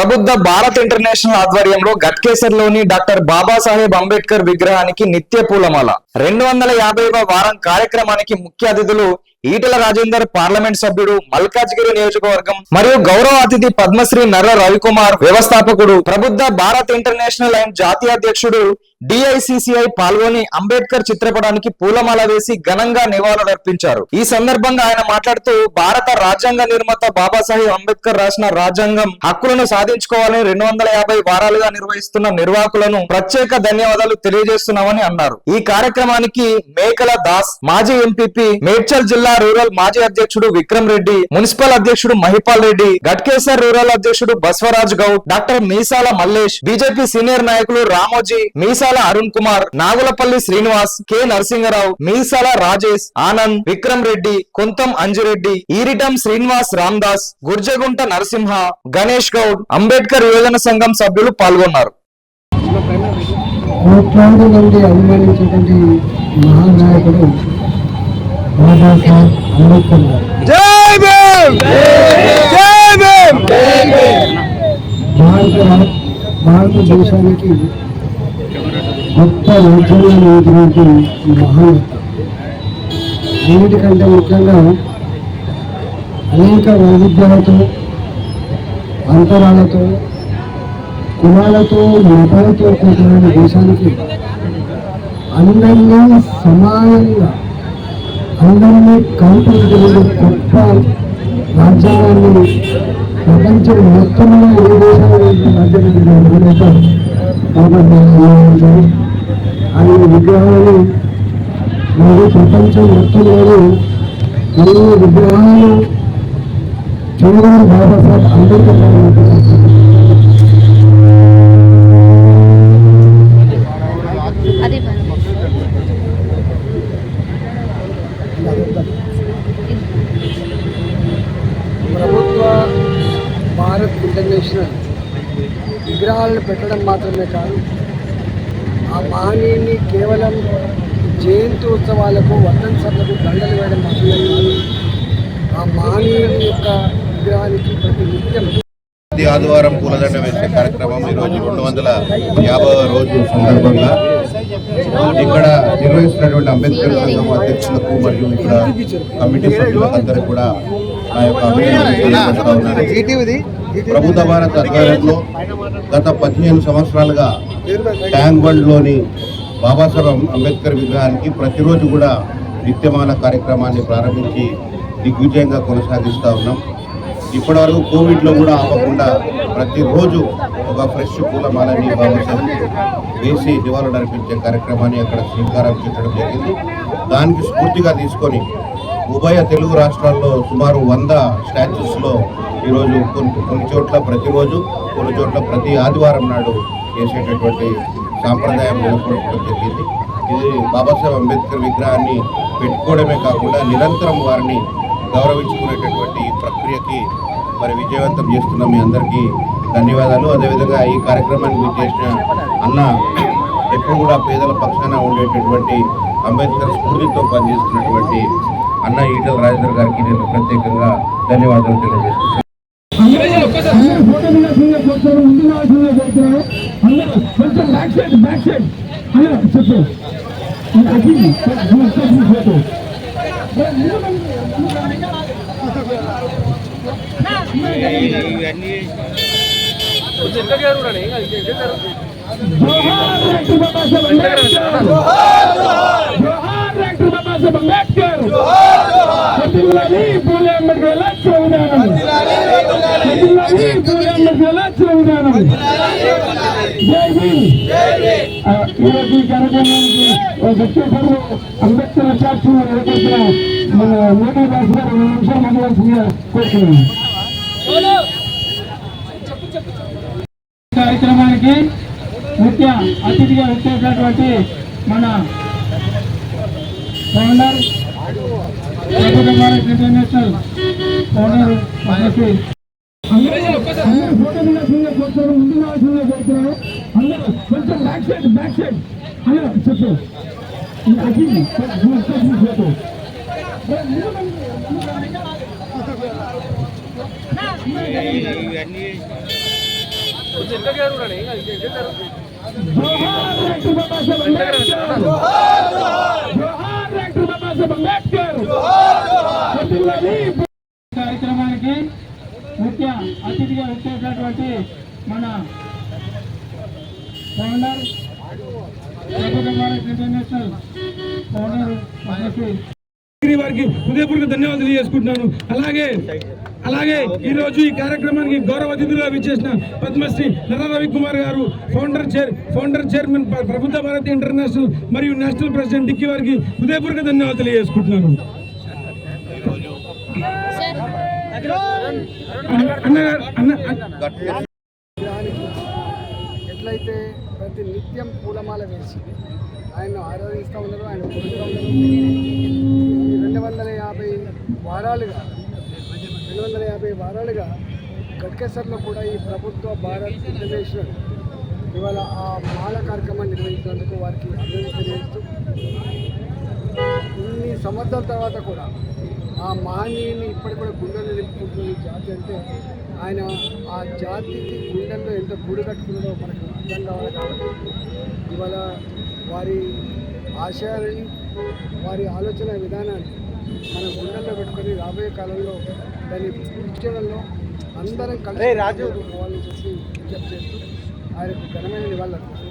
Prabuddha Bharat international ఆధ్వర్యంలో గట్కేసర్లోని doctor Babasaheb Ambedkar విగ్రహానికి నిత్య పూలమాల. రెండు వందల యాభైవ వారం కార్యక్రమానికి ముఖ్య అతిథులు ఈటల రాజేందర్ పార్లమెంట్ సభ్యుడు మల్కాజ్గిరి నియోజకవర్గం మరియు గౌరవ అతిథి పద్మశ్రీ నర్ర రవికుమార్ వ్యవస్థాపకుడు. ప్రబుద్ధ భారత్ ఇంటర్నేషనల్ అండ్ జాతీయ అధ్యక్షుడు డిఐసిసిఐ పాల్గొని అంబేద్కర్ చిత్రపటానికి పూలమాల వేసి ఘనంగా నివాళులర్పించారు. ఈ సందర్భంగా ఆయన మాట్లాడుతూ భారత రాజ్యాంగ నిర్మాత బాబాసాహెబ్ అంబేద్కర్ రాసిన రాజ్యాంగం హక్కులను సాధించుకోవాలని రెండు వందల యాభై వారాలుగా నిర్వహిస్తున్న నిర్వాహకులను ప్రత్యేక ధన్యవాదాలు తెలియజేస్తున్నామని అన్నారు. ఈ కార్యక్రమానికి మేకల దాస్ మాజీ ఎంపీపీ మేడ్చల్ జిల్లా రూరల్ మాజీ అధ్యక్షుడు విక్రమ్ రెడ్డి మున్సిపల్ అధ్యక్షుడు మహిపాల్ రెడ్డి గట్కేసర్ రూరల్ అధ్యక్షుడు Baswaraj Goud doctor Meesala Mallesh BJP senior నాయకులు రామోజీ మీసా మీసాల అరుణ్ కుమార్ నాగులపల్లి శ్రీనివాస్ కె. నరసింహరావు మీసాల రాజేష్ ఆనంద్ విక్రమ్ రెడ్డి కొంతం అంజిరెడ్డి ఈరిటం శ్రీనివాస్ రామ్దాస్ గుర్జగుంట నరసింహ గణేష్ గౌడ్ అంబేద్కర్ యువజన సంఘం సభ్యులు పాల్గొన్నారు. కోట్లాది మంది అభిమానించేటువంటి మహానాయకుడు బాబాసాహెబ్ అంబేద్కర్ గారు. జై భీమ్! జై భీమ్! భారత రా- భారతదేశానికి గొప్ప రాజ్యాంగాన్ని ఇచ్చినటువంటి మహానేత అన్నిటికంటే ముఖ్యంగా అనేక వైవిధ్యాలతో అంతరాలతో కులాలతో మతాలతో కూడిన దేశానికి అందరినీ సమానంగా అందరినీ కౌంటర్ గొప్ప రాజ్యాంగాన్ని ప్రపంచం మొత్తంలో ఏ దేశానికి రాజ్యాంగం ఆయన విగ్రహాలు మరియు ప్రపంచం మొత్తంలోనే ఎన్నో విగ్రహాలు చూడడం బాబాసాహెబ్ అంబేద్కర్ ప్రభుత్వ భారత్ ఇంటర్నేషనల్ విగ్రహాలను పెట్టడం మాత్రమే కాదు ఆ మహనీయుని కేవలం జయంతి ఉత్సవాలకు వర్ధన్సర్లకు దండలు వేయడం మాత్రమే ఆ మహనీయుని యొక్క విగ్రహానికి ప్రతి నిత్యం ప్రతి ఆదివారం పూలదండ వేసే కార్యక్రమం ఈరోజు రెండు వందల యాభై రోజు సందర్భంగా ఇక్కడ నిర్వహిస్తున్నటువంటి అంబేద్కర్ సంఘం అధ్యక్షులకు మరియు ఇక్కడ కమిటీ సభ్యులందరికీ కూడా నా యొక్క. ప్రభుత్వ భారత్ ఆధ్వర్యంలో గత పదిహేను సంవత్సరాలుగా ట్యాంక్ బండ్లోని బాబాసాహెబ్ అంబేద్కర్ విగ్రహానికి ప్రతిరోజు కూడా నిత్యమాల కార్యక్రమాన్ని ప్రారంభించి దిగ్విజయంగా కొనసాగిస్తూ ఉన్నాం. ఇప్పటివరకు కోవిడ్లో కూడా ఆపకుండా ప్రతిరోజు ఒక ఫ్రెష్ పూలమాలని బాబాసాహెబ్ వేసి నివాళులు అర్పించే కార్యక్రమాన్ని అక్కడ శ్రీకారం చుట్టడం జరిగింది. దానికి స్ఫూర్తిగా తీసుకొని ఉభయ తెలుగు రాష్ట్రాల్లో సుమారు వంద స్టాచ్యూస్లో ఈరోజు కొన్ని కొన్ని చోట్ల ప్రతిరోజు కొన్ని చోట్ల ప్రతి ఆదివారం నాడు వేసేటటువంటి సాంప్రదాయం నెలకొల్పడం జరిగింది. ఇది బాబాసాహెబ్ అంబేద్కర్ విగ్రహాన్ని పెట్టుకోవడమే కాకుండా నిరంతరం వారిని గౌరవించుకునేటటువంటి ప్రక్రియకి మరి విజయవంతం చేస్తున్న మీ అందరికీ ధన్యవాదాలు. అదేవిధంగా ఈ కార్యక్రమాన్ని చేసిన అన్న ఎప్పుడు కూడా పేదల పక్షాన ఉండేటటువంటి అంబేద్కర్ స్ఫూర్తితో పనిచేస్తున్నటువంటి అన్న ఈటల రాజేంద్ర గారికి నేను ప్రత్యేకంగా ధన్యవాదాలు తెలియజేస్తున్నాను. జోహార్ డాక్టర్ బాబాసాహెబ్ అంబేద్కర్ జోహార్. బాబాసాహెబ్ అంబేద్కర్ వర్ధిల్లాలి పూలే అంబేద్కర్ రాజ్య పూలే అంబేద్కర్ రాజ్య విధానం. జై ఈరోజు ఈ కార్యక్రమానికి ఒక అంబేద్కర్ మన మోడీ దాస్ గారు రెండు నిమిషాలు కోరుతున్నాను కార్యక్రమానికి ముఖ్య అతిథిగా వచ్చేటటువంటి మన ఫౌండర్ ఇంటర్నేషనల్ ఫౌండర్ పద్మశ్రీ అందరూ ఫోటో దిగాల్సిందిగా కోరుతారు ముందు రావాల్సిందిగా కోరుతున్నారు అందరూ కొంచెం బ్యాక్ సైడ్ బ్యాక్ సైడ్ అలా చెప్పు. అది ఫోటో జోహార్ అంబేద్కర్ కార్యక్రమానికి ముఖ్య అతిథిగా వచ్చేటటువంటి మన ఫౌండర్ ఇంటర్నేషనల్ ఫౌండర్ వారికి హృదయపూర్వక ధన్యవాదాలు తెలియజేసుకుంటున్నాను. అలాగే అలాగే ఈ రోజు ఈ కార్యక్రమానికి గౌరవ అతిథులుగా విచ్చేసిన పద్మశ్రీ నర రవికుమార్ గారు ఫౌండర్ చైర్ ఫౌండర్ చైర్మన్ ప్రభుత్వ భారతి ఇంటర్నేషనల్ మరియు నేషనల్ ప్రెసిడెంట్ డిక్కి వారికి హృదయపూర్వక ధన్యవాదాలు తెలియజేసుకుంటున్నాను అన్న- అన్నగారు అన్న అన్న- దానికి ఎట్లయితే ప్రతి నిత్యం పూలమాల వేసి ఆయన ఆరాధిస్తూ ఉన్నారు ఆయన పొందుతూ ఉన్నారు రెండు వందల యాభై వారాలుగా రెండు వందల యాభై వారాలుగా గట్కేసర్లో కూడా ఈ ప్రభుత్వ భారత్ ఇంటర్నేషనల్ ఇవాళ ఆ మాల కార్యక్రమాన్ని నిర్వహించినందుకు వారికి అభినందన తెలియజేస్తూ ఇన్ని సంవత్సరాల తర్వాత కూడా ఆ మహనీయుని ఇప్పటికి కూడా గుండెలు నింపుకుంటున్న ఈ జాతి అంటే ఆయన ఆ జాతికి గుండెల్లో ఎంత గూడు కట్టుకున్నాడో మనకు అర్థం కావాలి కాబట్టి ఇవాళ వారి ఆశయాలని వారి ఆలోచన విధానాన్ని మన గుండెల్లో పెట్టుకొని రాబోయే కాలంలో దాన్ని ఇచ్చడంలో అందరం కలిసి రాజు పోవాలని చెప్పి విజ్ఞప్తి చేస్తూ ఆయనకు ఘనమైన నివాళులు అర్పిస్తున్నాం.